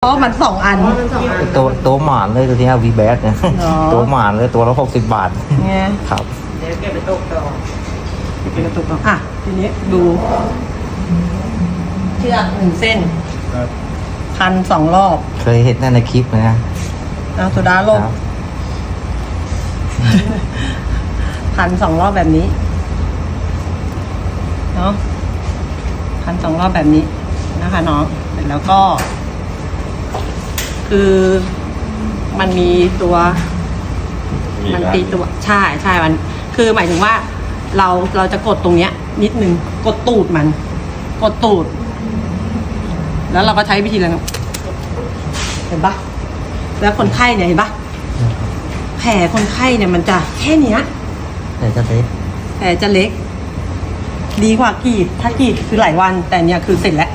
เพราะมันสองอัน ตัวตัวหมานเลยตัวที่ห้าวีแบดเนี่ยอ๋อตัวหมานเลยตัวละหกสิบบาทไงครับเดี๋ยวแกไปตกต่อเป็นกระตุกเอาอะ ทีนี้ดูเชือกหนึ่งเส้นพันสองรอบเคยเห็นในคลิปนะเอาโซดาลงครับพันสองรอบแบบนี้เนาะพันสองรอบแบบนี้นะคะน้องเสร็จแล้วก็ คือมันมีตัว มันตีตัวใช่ใช่มัน คือหมายถึงว่าเราเราจะกดตรงเนี้ย นิดนึงกดตูดมัน กดตูด แล้วเราก็ใช้วิธีอะไรนะเห็นปะแล้วคนไข้เนี่ยเห็นปะแผลคนไข้เนี่ยมันจะแค่เนี้ยแต่จะเล็กแผลจะเล็ก ดีกว่ากรีดถ้ากรีดคือหลายวัน แต่เนี่ยคือเสร็จแล้ว